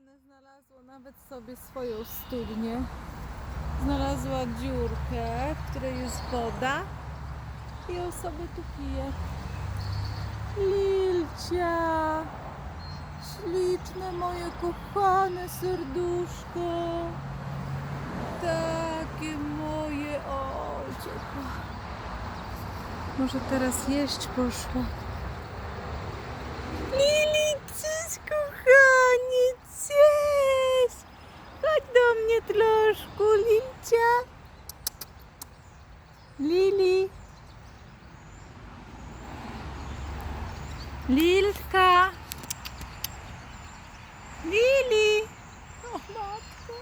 ukochane znalazło nawet sobie swoją studnię. Znalazła dziurkę, w której jest woda i ją sobie tu pije. Lilcia! Śliczne moje kochane serduszko. Takie moje. O, uciekła. Może teraz jeść poszła. Lilka. Lili. Oh, o matko.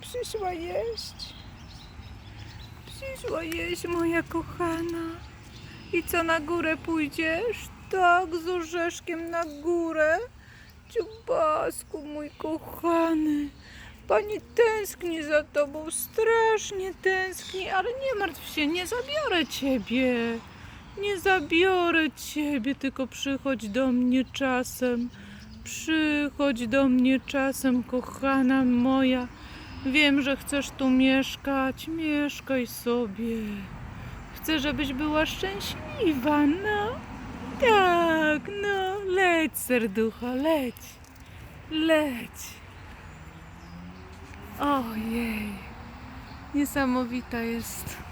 Przyszła jeść. Przyszła jeść, moja kochana. I co, na górę pójdziesz? Tak, z orzeszkiem na górę. Ciubasku, mój kochany. Pani tęskni za tobą, strasznie tęskni, ale nie martw się, nie zabiorę ciebie. Nie zabiorę ciebie, tylko przychodź do mnie czasem. Przychodź do mnie czasem, kochana moja. Wiem, że chcesz tu mieszkać. Mieszkaj sobie. Chcę, żebyś była szczęśliwa, no. Tak, no. Leć, serducho, leć. Leć. Ojej. Niesamowita jest.